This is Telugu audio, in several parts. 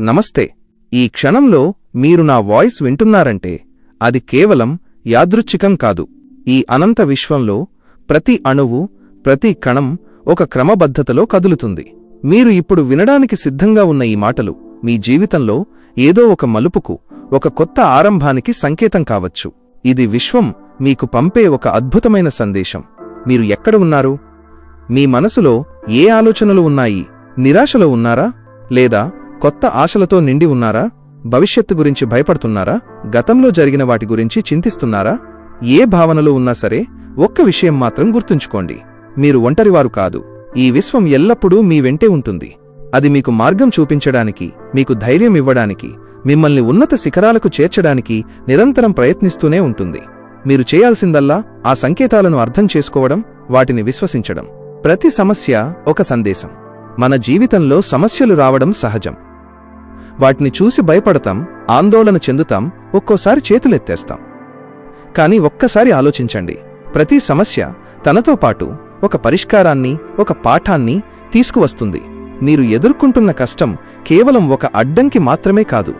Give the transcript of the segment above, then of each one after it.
నమస్తే. ఈ క్షణంలో మీరు నా వాయిస్ వింటున్నారంటే అది కేవలం యాదృచ్ఛికం కాదు. ఈ అనంత విశ్వంలో ప్రతి అణువు ప్రతి కణం ఒక క్రమబద్ధతలో కదులుతుంది. మీరు ఇప్పుడు వినడానికి సిద్ధంగా ఉన్న ఈ మాటలు మీ జీవితంలో ఏదో ఒక మలుపుకు ఒక కొత్త ఆరంభానికి సంకేతం కావచ్చు. ఇది విశ్వం మీకు పంపే ఒక అద్భుతమైన సందేశం. మీరు ఎక్కడ ఉన్నారు? మీ మనసులో ఏ ఆలోచనలు ఉన్నాయి? నిరాశలో ఉన్నారా? లేదా కొత్త ఆశలతో నిండి ఉన్నారా? భవిష్యత్తు గురించి భయపడుతున్నారా? గతంలో జరిగిన వాటి గురించి చింతిస్తున్నారా? ఏ భావనలో ఉన్నా సరే ఒక్క విషయం మాత్రం గుర్తుంచుకోండి. మీరు ఒంటరివారు కాదు. ఈ విశ్వం ఎల్లప్పుడూ మీ వెంటే ఉంటుంది. అది మీకు మార్గం చూపించడానికి మీకు ధైర్యం ఇవ్వడానికి మిమ్మల్ని ఉన్నత శిఖరాలకు చేర్చడానికి నిరంతరం ప్రయత్నిస్తూనే ఉంటుంది. మీరు చేయాల్సిందల్లా ఆ సంకేతాలను అర్థం చేసుకోవడం వాటిని విశ్వసించడం. ప్రతి సమస్య ఒక సందేశం. మన జీవితంలో సమస్యలు రావడం సహజం. వాటిని చూసి భయపడతాం ఆందోళన చెందుతాం ఒక్కోసారి చేతులెత్తేస్తాం. కానీ ఒక్కసారి ఆలోచించండి. ప్రతి సమస్య తనతో పాటు ఒక పరిష్కారాన్ని ఒక పాఠాన్ని తీసుకువస్తుంది. మీరు ఎదుర్కొంటున్న కష్టం కేవలం ఒక అడ్డంకి మాత్రమే కాదు.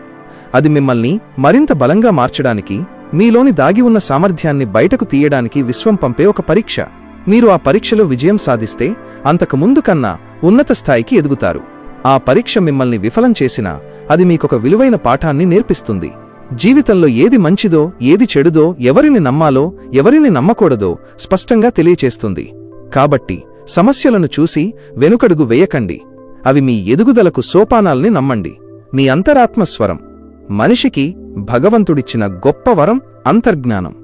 అది మిమ్మల్ని మరింత బలంగా మార్చడానికి మీలోని దాగి ఉన్న సామర్థ్యాన్ని బయటకు తీయడానికి విశ్వం పంపే ఒక పరీక్ష. మీరు ఆ పరీక్షలో విజయం సాధిస్తే అంతకు ముందు కన్నా ఉన్నత స్థాయికి ఎదుగుతారు. ఆ పరీక్ష మిమ్మల్ని విఫలం చేసినా అది మీకొక విలువైన పాఠాన్ని నేర్పిస్తుంది. జీవితంలో ఏది మంచిదో ఏది చెడుదో ఎవరిని నమ్మాలో ఎవరిని నమ్మకూడదో స్పష్టంగా తెలియచేస్తుంది. కాబట్టి సమస్యలను చూసి వెనుకడుగు వేయకండి. అవి మీ ఎదుగుదలకు సోపానాల్ని నమ్మండి. మీ అంతరాత్మస్వరం మనిషికి భగవంతుడిచ్చిన గొప్ప వరం అంతర్జ్ఞానం.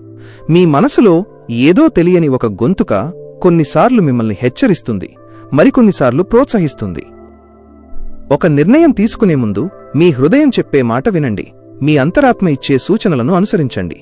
మీ మనసులో ఏదో తెలియని ఒక గొంతుక కొన్నిసార్లు మిమ్మల్ని హెచ్చరిస్తుంది. మరికొన్నిసార్లు ప్రోత్సహిస్తుంది. ఒక నిర్ణయం తీసుకునే ముందు మీ హృదయం చెప్పే మాట వినండి. మీ అంతరాత్మ ఇచ్చే సూచనలను అనుసరించండి.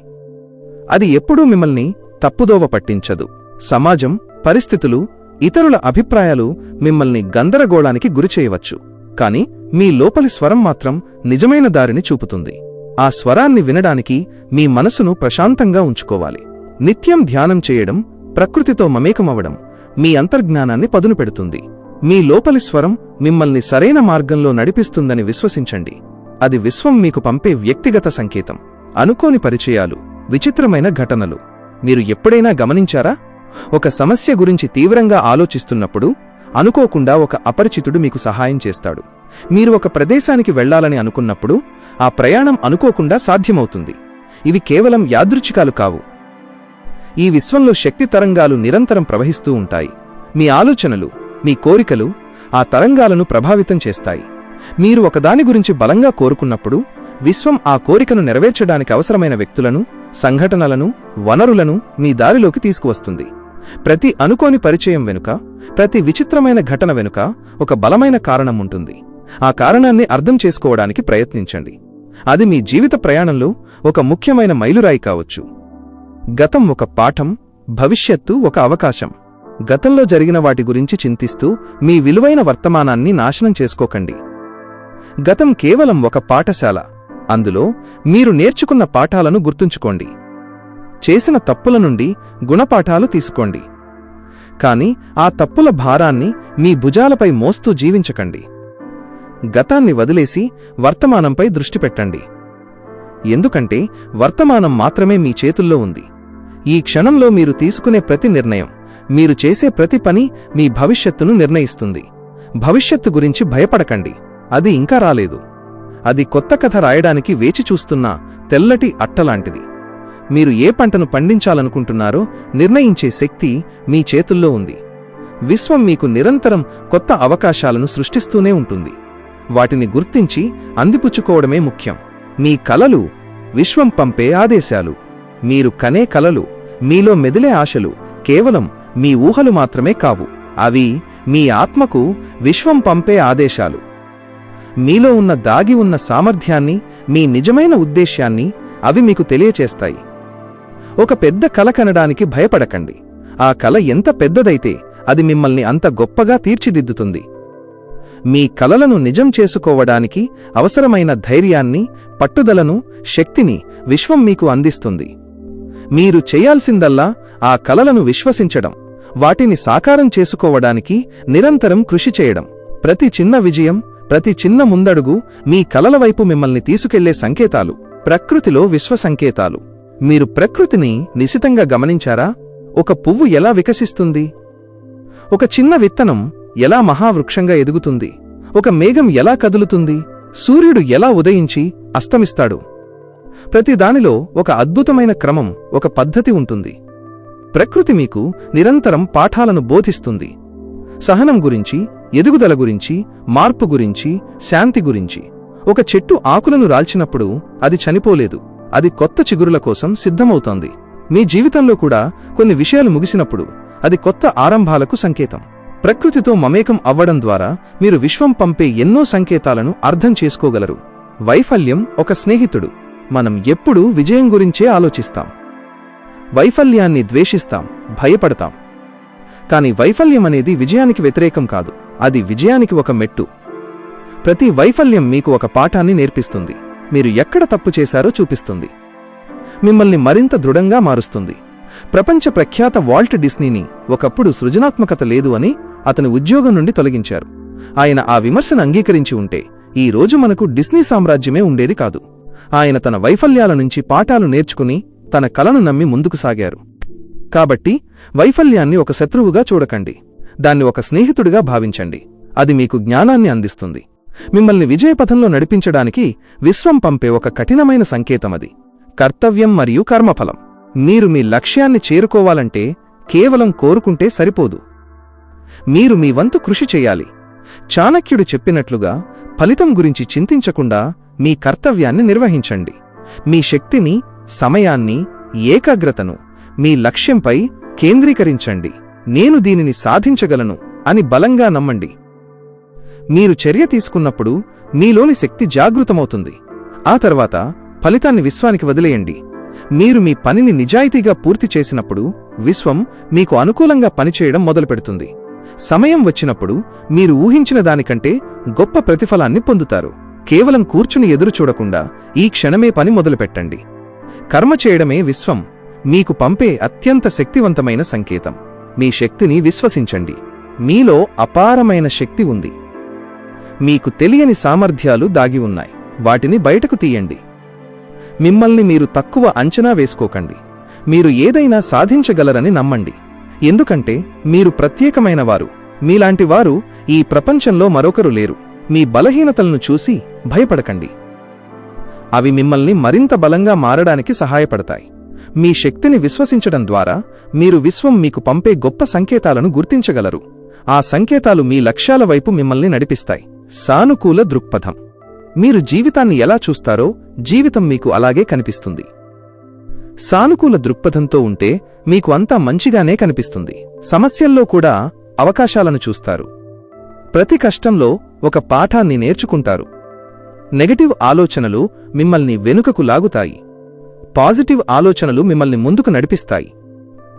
అది ఎప్పుడూ మిమ్మల్ని తప్పుదోవ పట్టించదు. సమాజం పరిస్థితులు ఇతరుల అభిప్రాయాలు మిమ్మల్ని గందరగోళానికి గురిచేయవచ్చు కాని మీ లోపలి స్వరం మాత్రం నిజమైన దారిని చూపుతుంది. ఆ స్వరాన్ని వినడానికి మీ మనసును ప్రశాంతంగా ఉంచుకోవాలి. నిత్యం ధ్యానం చేయడం ప్రకృతితో మమేకమవడం మీ అంతర్జ్ఞానాన్ని పదునుపెడుతుంది. మీ లోపలి స్వరం మిమ్మల్ని సరైన మార్గంలో నడిపిస్తుందని విశ్వసించండి. అది విశ్వం మీకు పంపే వ్యక్తిగత సంకేతం. అనుకోని పరిచయాలు విచిత్రమైన ఘటనలు. మీరు ఎప్పుడైనా గమనించారా? ఒక సమస్య గురించి తీవ్రంగా ఆలోచిస్తున్నప్పుడు అనుకోకుండా ఒక అపరిచితుడు మీకు సహాయం చేస్తాడు. మీరు ఒక ప్రదేశానికి వెళ్ళాలని అనుకున్నప్పుడు ఆ ప్రయాణం అనుకోకుండా సాధ్యమవుతుంది. ఇవి కేవలం యాదృచ్ఛికాలు కావు. ఈ విశ్వంలో శక్తి తరంగాలు నిరంతరం ప్రవహిస్తూ ఉంటాయి. మీ ఆలోచనలు మీ కోరికలు ఆ తరంగాలను ప్రభావితం చేస్తాయి. మీరు ఒకదాని గురించి బలంగా కోరుకున్నప్పుడు విశ్వం ఆ కోరికను నెరవేర్చడానికి అవసరమైన వ్యక్తులను సంఘటనలను వనరులను మీ దారిలోకి తీసుకువస్తుంది. ప్రతి అనుకోని పరిచయం వెనుక ప్రతి విచిత్రమైన ఘటన వెనుక ఒక బలమైన కారణం ఉంటుంది. ఆ కారణాన్ని అర్థం చేసుకోవడానికి ప్రయత్నించండి. అది మీ జీవిత ప్రయాణంలో ఒక ముఖ్యమైన మైలురాయి కావచ్చు. గతం ఒక పాఠం భవిష్యత్తు ఒక అవకాశం. గతంలో జరిగిన వాటి గురించి చింతిస్తూ మీ విలువైన వర్తమానాన్ని నాశనం చేసుకోకండి. గతం కేవలం ఒక పాఠశాల. అందులో మీరు నేర్చుకున్న పాఠాలను గుర్తుంచుకోండి. చేసిన తప్పుల నుండి గుణపాఠాలు తీసుకోండి. కాని ఆ తప్పుల భారాన్ని మీ భుజాలపై మోస్తూ జీవించకండి. గతాన్ని వదిలేసి వర్తమానంపై దృష్టి పెట్టండి. ఎందుకంటే వర్తమానం మాత్రమే మీ చేతుల్లో ఉంది. ఈ క్షణంలో మీరు తీసుకునే ప్రతి నిర్ణయం మీరు చేసే ప్రతి పని మీ భవిష్యత్తును నిర్ణయిస్తుంది. భవిష్యత్తు గురించి భయపడకండి. అది ఇంకా రాలేదు. అది కొత్త కథ రాయడానికి వేచి చూస్తున్న తెల్లటి అట్టలాంటిది. మీరు ఏ పంటను పండించాలనుకుంటున్నారో నిర్ణయించే శక్తి మీ చేతుల్లో ఉంది. విశ్వం మీకు నిరంతరం కొత్త అవకాశాలను సృష్టిస్తూనే ఉంటుంది. వాటిని గుర్తించి అందిపుచ్చుకోవడమే ముఖ్యం. మీ కలలు విశ్వం పంపే ఆదేశాలు. మీరు కనే కలలు మీలో మెదిలే ఆశలు కేవలం మీ ఊహలు మాత్రమే కావు. అవి మీ ఆత్మకు విశ్వం పంపే ఆదేశాలు. మీలో ఉన్న దాగి ఉన్న సామర్థ్యాన్ని మీ నిజమైన ఉద్దేశ్యాన్ని అవి మీకు తెలియచేస్తాయి. ఒక పెద్ద కల కనడానికి భయపడకండి. ఆ కల ఎంత పెద్దదైతే అది మిమ్మల్ని అంత గొప్పగా తీర్చిదిద్దుతుంది. మీ కలలను నిజం చేసుకోవడానికి అవసరమైన ధైర్యాన్ని పట్టుదలను శక్తిని విశ్వం మీకు అందిస్తుంది. మీరు చేయాల్సిందల్లా ఆ కలలను విశ్వసించడం. వాటిని సాకారం చేసుకోవడానికి నిరంతరం కృషి చేయడం. ప్రతి చిన్న విజయం ప్రతి చిన్న ముందడుగు మీ కలల వైపు మిమ్మల్ని తీసుకెళ్ళే సంకేతాలు. ప్రకృతిలో విశ్వ సంకేతాలు. మీరు ప్రకృతిని నిశితంగా గమనించారా? ఒక పువ్వు ఎలా వికసిస్తుంది? ఒక చిన్న విత్తనం ఎలా మహావృక్షంగా ఎదుగుతుంది? ఒక మేఘం ఎలా కదులుతుంది? సూర్యుడు ఎలా ఉదయించి అస్తమిస్తాడు? ప్రతి దానిలో ఒక అద్భుతమైన క్రమం ఒక పద్ధతి ఉంటుంది. ప్రకృతి మీకు నిరంతరం పాఠాలను బోధిస్తుంది. సహనం గురించి ఎదుగుదల గురించి మార్పు గురించి శాంతి గురించి. ఒక చెట్టు ఆకులను రాల్చినప్పుడు అది చనిపోలేదు. అది కొత్త చిగురుల కోసం సిద్ధమవుతోంది. మీ జీవితంలో కూడా కొన్ని విషయాలు ముగిసినప్పుడు అది కొత్త ఆరంభాలకు సంకేతం. ప్రకృతితో మమేకం అవ్వడం ద్వారా మీరు విశ్వం పంపే ఎన్నో సంకేతాలను అర్థం చేసుకోగలరు. వైఫల్యం ఒక స్నేహితుడు. మనం ఎప్పుడూ విజయం గురించే ఆలోచిస్తాం. వైఫల్యాన్ని ద్వేషిస్తాం భయపడతాం. కాని వైఫల్యం అనేది విజయానికి వ్యతిరేకం కాదు అది విజయానికి ఒక మెట్టు. ప్రతి వైఫల్యం మీకు ఒక పాఠాన్ని నేర్పిస్తుంది మీరు ఎక్కడ తప్పు చేశారో చూపిస్తుంది. మిమ్మల్ని మరింత దృఢంగా మారుస్తుంది. ప్రపంచ ప్రఖ్యాత వాల్ట్ డిస్నీని ఒకప్పుడు సృజనాత్మకత లేదు అని అతని ఉద్యోగం నుండి తొలగించారు. ఆయన ఆ విమర్శను అంగీకరించి ఉంటే ఈ రోజు మనకు డిస్నీ సామ్రాజ్యమే ఉండేది కాదు. ఆయన తన వైఫల్యాల నుంచి పాఠాలు నేర్చుకుని తన కలను నమ్మి ముందుకు సాగారు. కాబట్టి వైఫల్యాన్ని ఒక శత్రువుగా చూడకండి. దాన్ని ఒక స్నేహితుడిగా భావించండి. అది మీకు జ్ఞానాన్ని అందిస్తుంది. మిమ్మల్ని విజయపథంలో నడిపించడానికి విశ్వం పంపే ఒక కఠినమైన సంకేతమది కర్తవ్యం మరియు కర్మఫలం. మీరు మీ లక్ష్యాన్ని చేరుకోవాలంటే కేవలం కోరుకుంటే సరిపోదు. మీరు మీ వంతు కృషి చెయ్యాలి చాణక్యుడు చెప్పినట్లుగా ఫలితం గురించి చింతించకుండా మీ కర్తవ్యాన్ని నిర్వహించండి. మీ శక్తిని సమయాన్ని ఏకాగ్రతను మీ లక్ష్యంపై కేంద్రీకరించండి. నేను దీనిని సాధించగలను అని బలంగా నమ్మండి. మీరు చర్య తీసుకున్నప్పుడు మీలోని శక్తి జాగృతమవుతుంది. ఆ తర్వాత ఫలితాన్ని విశ్వానికి వదిలేయండి. మీరు మీ పనిని నిజాయితీగా పూర్తి చేసినప్పుడు విశ్వం మీకు అనుకూలంగా పనిచేయడం మొదలుపెడుతుంది. సమయం వచ్చినప్పుడు మీరు ఊహించిన దానికంటే గొప్ప ప్రతిఫలాన్ని పొందుతారు. కేవలం కూర్చుని ఎదురు చూడకుండా ఈ క్షణమే పని మొదలుపెట్టండి. కర్మ చేయడమే విశ్వం. మీకు పంపే అత్యంత శక్తివంతమైన సంకేతం. మీ శక్తిని విశ్వసించండి. మీలో అపారమైన శక్తి ఉంది. మీకు తెలియని సామర్థ్యాలు దాగి ఉన్నాయి. వాటిని బయటకు తీయండి. మిమ్మల్ని మీరు తక్కువ అంచనా వేసుకోకండి. మీరు ఏదైనా సాధించగలరని నమ్మండి. ఎందుకంటే మీరు ప్రత్యేకమైనవారు మీలాంటి వారు ఈ ప్రపంచంలో మరొకరు లేరు. మీ బలహీనతలను చూసి భయపడకండి. అవి మిమ్మల్ని మరింత బలంగా మారడానికి సహాయపడతాయి. మీ శక్తిని విశ్వసించడం ద్వారా మీరు విశ్వం మీకు పంపే గొప్ప సంకేతాలను గుర్తించగలరు. ఆ సంకేతాలు మీ లక్ష్యాల వైపు మిమ్మల్ని నడిపిస్తాయి. సానుకూల దృక్పథం. మీరు జీవితాన్ని ఎలా చూస్తారో జీవితం మీకు అలాగే కనిపిస్తుంది. సానుకూల దృక్పథంతో ఉంటే మీకు అంతా మంచిగానే కనిపిస్తుంది. సమస్యల్లో కూడా అవకాశాలను చూస్తారు. ప్రతి కష్టంలో ఒక పాఠాన్ని నేర్చుకుంటారు. నెగటివ్ ఆలోచనలు మిమ్మల్ని వెనుకకు లాగుతాయి. పాజిటివ్ ఆలోచనలు మిమ్మల్ని ముందుకు నడిపిస్తాయి.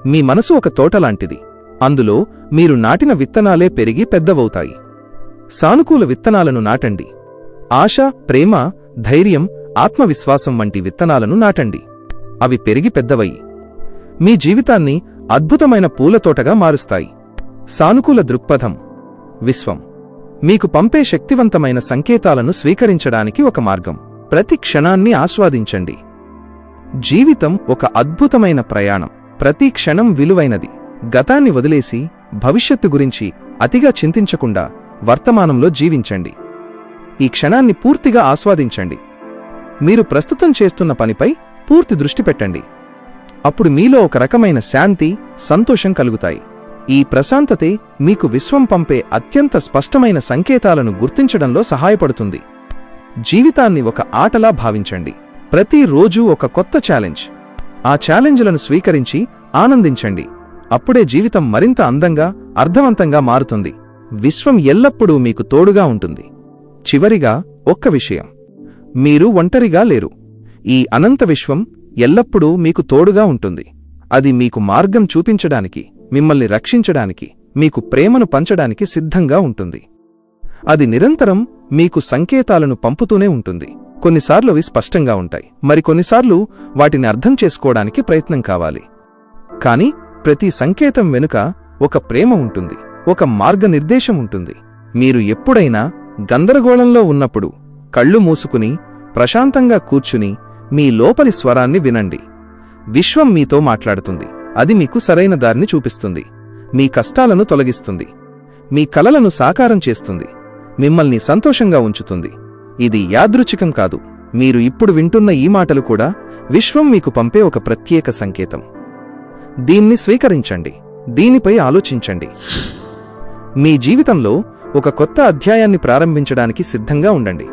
మీ మనసు ఒక తోటలాంటిది అందులో మీరు నాటిన విత్తనాలే పెరిగి పెద్దవవుతాయి. సానుకూల విత్తనాలను నాటండి. ఆశ ప్రేమ ధైర్యం ఆత్మవిశ్వాసం వంటి విత్తనాలను నాటండి. అవి పెరిగి పెద్దవయి మీ జీవితాన్ని అద్భుతమైన పూలతోటగా మారుస్తాయి. సానుకూల దృక్పథం. విశ్వం. మీకు పంపే శక్తివంతమైన సంకేతాలను స్వీకరించడానికి ఒక మార్గం. ప్రతి క్షణాన్ని ఆస్వాదించండి. జీవితం ఒక అద్భుతమైన ప్రయాణం. ప్రతి క్షణం విలువైనది. గతాన్ని వదిలేసి భవిష్యత్తు గురించి అతిగా చింతించకుండా వర్తమానంలో జీవించండి. ఈ క్షణాన్ని పూర్తిగా ఆస్వాదించండి. మీరు ప్రస్తుతం చేస్తున్న పనిపై పూర్తి దృష్టి పెట్టండి. అప్పుడు మీలో ఒక రకమైన శాంతి సంతోషం కలుగుతాయి. ఈ ప్రశాంతతే మీకు విశ్వం పంపే అత్యంత స్పష్టమైన సంకేతాలను గుర్తించడంలో సహాయపడుతుంది. జీవితాన్ని ఒక ఆటలా భావించండి. ప్రతిరోజూ ఒక కొత్త ఛాలెంజ్. ఆ ఛాలెంజ్లను స్వీకరించి ఆనందించండి. అప్పుడే జీవితం మరింత అందంగా అర్థవంతంగా మారుతుంది. విశ్వం ఎల్లప్పుడూ మీకు తోడుగా ఉంటుంది. చివరిగా ఒక్క విషయం. మీరు ఒంటరిగా లేరు. ఈ అనంత విశ్వం ఎల్లప్పుడూ మీకు తోడుగా ఉంటుంది. అది మీకు మార్గం చూపించడానికి. మిమ్మల్ని రక్షించడానికి మీకు ప్రేమను పంచడానికి సిద్ధంగా ఉంటుంది. అది నిరంతరం మీకు సంకేతాలను పంపుతూనే ఉంటుంది. కొన్నిసార్లు అవి స్పష్టంగా ఉంటాయి. మరికొన్నిసార్లు వాటిని అర్థం చేసుకోవడానికి ప్రయత్నం కావాలి. కాని ప్రతి సంకేతం వెనుక ఒక ప్రేమ ఉంటుంది. ఒక మార్గనిర్దేశం ఉంటుంది. మీరు ఎప్పుడైనా గందరగోళంలో ఉన్నప్పుడు కళ్ళు మూసుకుని ప్రశాంతంగా కూర్చుని మీ లోపలి స్వరాన్ని వినండి. విశ్వం మీతో మాట్లాడుతుంది. అది మీకు సరైన దారిని చూపిస్తుంది. మీ కష్టాలను తొలగిస్తుంది. మీ కలలను సాకారం చేస్తుంది. మిమ్మల్ని సంతోషంగా ఉంచుతుంది. ఇది యాదృచ్ఛికం కాదు. మీరు ఇప్పుడు వింటున్న ఈ మాటలు కూడా విశ్వం మీకు పంపే ఒక ప్రత్యేక సంకేతం. దీన్ని స్వీకరించండి. దీనిపై ఆలోచించండి. మీ జీవితంలో ఒక కొత్త అధ్యాయాన్ని ప్రారంభించడానికి సిద్ధంగా ఉండండి.